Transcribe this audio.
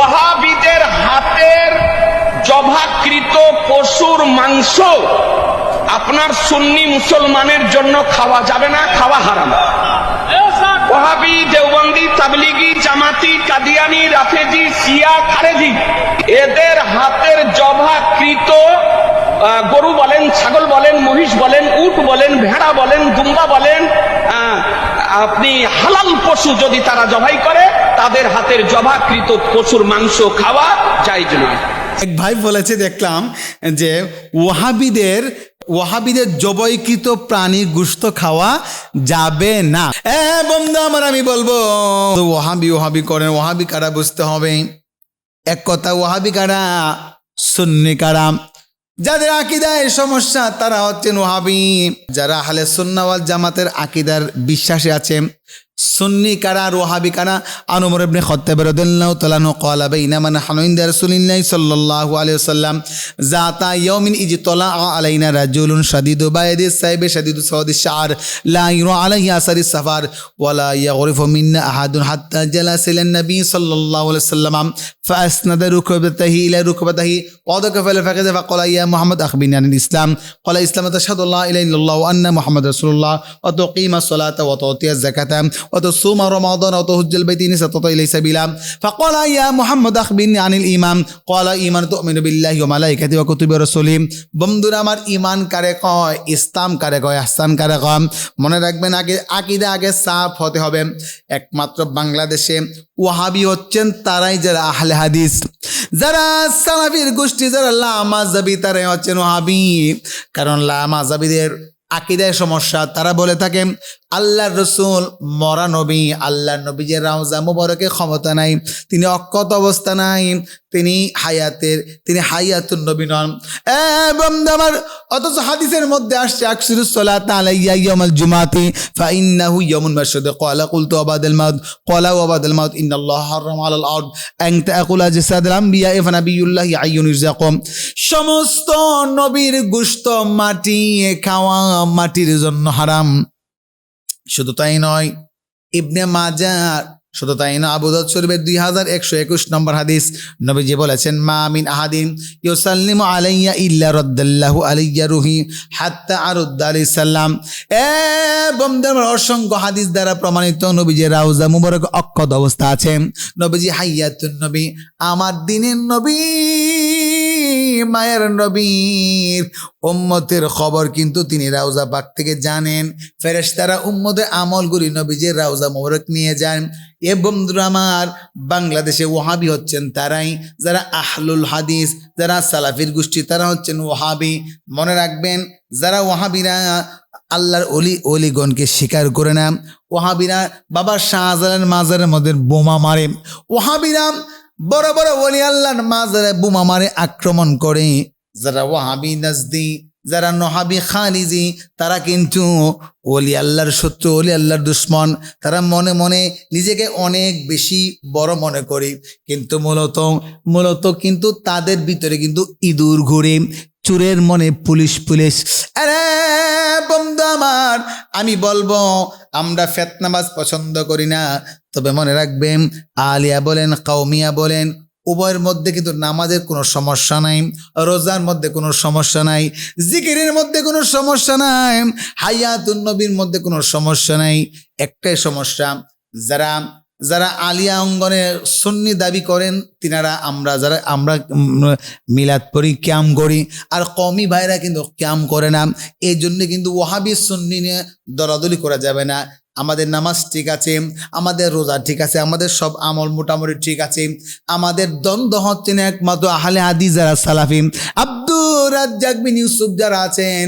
ওহাবিদের হাতের জবাকৃত পশুর মাংস আপনার সুন্নি মুসলমানের জন্য খাওয়া যাবে না, খাওয়া হারাম। ওহাবি দেওবন্দি, তাবলিগি, জামাতি, কাদিয়ানি, রাফেজি সিয়া খারেজি, এদের হাতের জভাকৃত গরু বলেন, ছাগল বলেন, মহিষ বলেন, উট বলেন, ভেড়া বলেন দুম্বা বলেন আপনি হালাল পশু যদি তারা জবাই করে, তাদের হাতের জবাকৃত পশুর মাংস খাওয়া যায় নয় এক ভাই বলেছে, দেখলাম যে ওহাবিদের ওহাবিদের জবৈকৃত প্রাণী গুস্ত খাওয়া যাবে না। এ, বন্ধু আমার, আমি বলব, তো ওহাবি করেন ওহাবি কারা বুঝতে হবে? এক কথা ওহাবি কারা? সুন্নি কারা? যাদের আকিদায় সমস্যা তারা হচ্ছেন ওহাবি। যারা হালে সুন্নাওয়াল জামাতের আকিদার বিশ্বাসে আছে সুন্নি কারা আর ওহাবি কারা আনুমর ইবনে খত্তাব রাদিয়াল্লাহু তাআলা আনহু ক্বালা বাইনামা নাহনু ইনদা রাসূলিল্লাহি সাল্লাল্লাহু আলাইহি ওয়াসাল্লাম যাতা ইয়াউমিন ইজতলা আলাইনা রাজুলুন শাদীদু বায়দি সাইবে শাদীদু সাওয়াদি শার লা ইরা আলাইহি আসারি সাফার ওয়ালা ইয়াগরিফু মিন্না আহাদুন হাত্তা জালাসা ইলা নবী সাল্লাল্লাহু আলাইহি ওয়াসাল্লাম فأسند ركبته إلى ركبته وضع فعل فقد فقال يا محمد أخبرني عن الإسلام قال الإسلام تشهد الله إله إلا الله وأن محمد رسول الله وتقيم অত সুমা রমাদন অত হুজ্জল ইলাই ফাকল মোহাম্মদ আখবিন আনিল ইমাম কলা ইমান তো আমিন ও রসলিম বন্ধুরা, আমার ইমান কারে কয়, ইসলাম কারে কয় কারে কয়? মনে রাখবেন, আগে আকিদা আগে সাফ হতে হবে। একমাত্র বাংলাদেশে ওয়াহাবি হচ্ছেন তারাই যারা আহলে হাদিস। যারা সালাফির গোষ্ঠী, যারা লামাজাবি তারাই হচ্ছেন ওয়াহাবি। কারণ লামাজাবিদের আকিদায় সমস্যা। তারা বলে থাকেন আল্লাহর রসুল মরা নবী আল্লাহ নবী যে রাউজা মুবরকে ক্ষমতা নাই। তিনি অক্ষত অবস্থা নাই। তিনি হায়াতের, তিনি হায়াতুন নবী নন। এবং আমার, অথচ হাদিসের মধ্যে আসছে, আকসিরুস সালাত আলাইয়া ইয়াউমাল জুমাতি, ফাইন্নাহু মাসহুদ ক্বালা, কুলতু আবাদাল মাউত। ক্বালা ওয়াবাদাল মাউত, ইন্নাল্লাহ হারাম আলাল আরদ। আন তাকুলা জিসাদাল আমবিয়া ফানাবিয়ুল্লাহ আইয়ুন ইরজাকুম। সমস্ত নবীর গুস্ত মাটি খাওয়া মাটির জন্য হারাম। শুধু তাই নয়, ইবনে মাজার শুধু তাই না আবুদাদ শরীফের দুই হাজার একশো একুশ নম্বর হাদিস নবীজি বলেছেন, মা আমিন আহাদিন ইউসাল্লিম আলাইয়া ইল্লা রদ্দাল্লাহু আলাইয়া রুহি হাত্তা আর আলি সাল্লাম এ বন্ধু অসংখ্য হাদিস দ্বারা প্রমাণিত নবীজি রাউজা মুবারক অক্ষত অবস্থা আছে। নবীজি হাইয়াতুন নবী, আমার দিনের নবী। মায়ের নবীর উম্মতের খবর কিন্তু তিনি রাউজা পাক থেকে জানেন। ফেরেশতারা উম্মতের আমলগুলি নবীজির রাউজা মোবারক নিয়ে যান। এ বন্ধুরা আমার, বাংলাদেশে ওহাবি হচ্ছেন তারাই। যারা আহলুল হাদিস, যারা সালাফির গোষ্ঠী, তারা হচ্ছেন ওহাবি। মনে রাখবেন, যারা ওহাবিরা আল্লাহর অলি অলিগণকে স্বীকার করে না, ওহাবিরা বাবা শাহজালাল মাজারের মধ্যে বোমা মারে। ওহাবিরা বড় বড় ওলি আল্লাহর মাজারে বোমা মারে আক্রমণ করে। যারা ওয়াহাবি নাজদি, যারা নহাবি খালিজি, তারা কিন্তু ওলি আল্লাহর শত্রু, ওলি আল্লাহর দুশ্মন, তারা মনে মনে নিজেকে অনেক বেশি বড় মনে করে। কিন্তু মূলত মূলত কিন্তু তাদের ভিতরে কিন্তু ইঁদুর ঘুরে, চুরের মনে পুলিশ পুলিশ আরে বন্ধু আমার। আমি বলব, আমরা ফেতনাবাজ পছন্দ করি না। তবে মনে রাখবেন, আলিয়া বলেন কাউমিয়া বলেন, উভয়ের মধ্যে কিন্তু নামাজের কোনো সমস্যা নাই, রোজার মধ্যে কোনো সমস্যা নাই, জিকিরের মধ্যে কোনো সমস্যা নাই, হায়াতুন নবীর মধ্যে কোনো সমস্যা নাই। একটাই সমস্যা, যারা যারা আলিয়া অঙ্গনে সুন্নি দাবি করেন, তিনারা আমরা যারা, আমরা মিলাদ পড়ি, ক্যাম করি, আর কমি ভাইরা কিন্তু ক্যাম করে না। এই জন্য কিন্তু ওহাবি সুন্নি নিয়ে দরাদরি করা যাবে না। আমাদের নামাজ ঠিক আছে, আমাদের রোজা ঠিক আছে, আমাদের সব আমল মোটামুটি ঠিক আছে, আমাদের দ্বন্দ্ব হচ্ছেন একমাত্র আহলে আদি যারা সালাফি। আব্দুর রাজ্জাক ইউসুফ যারা আছেন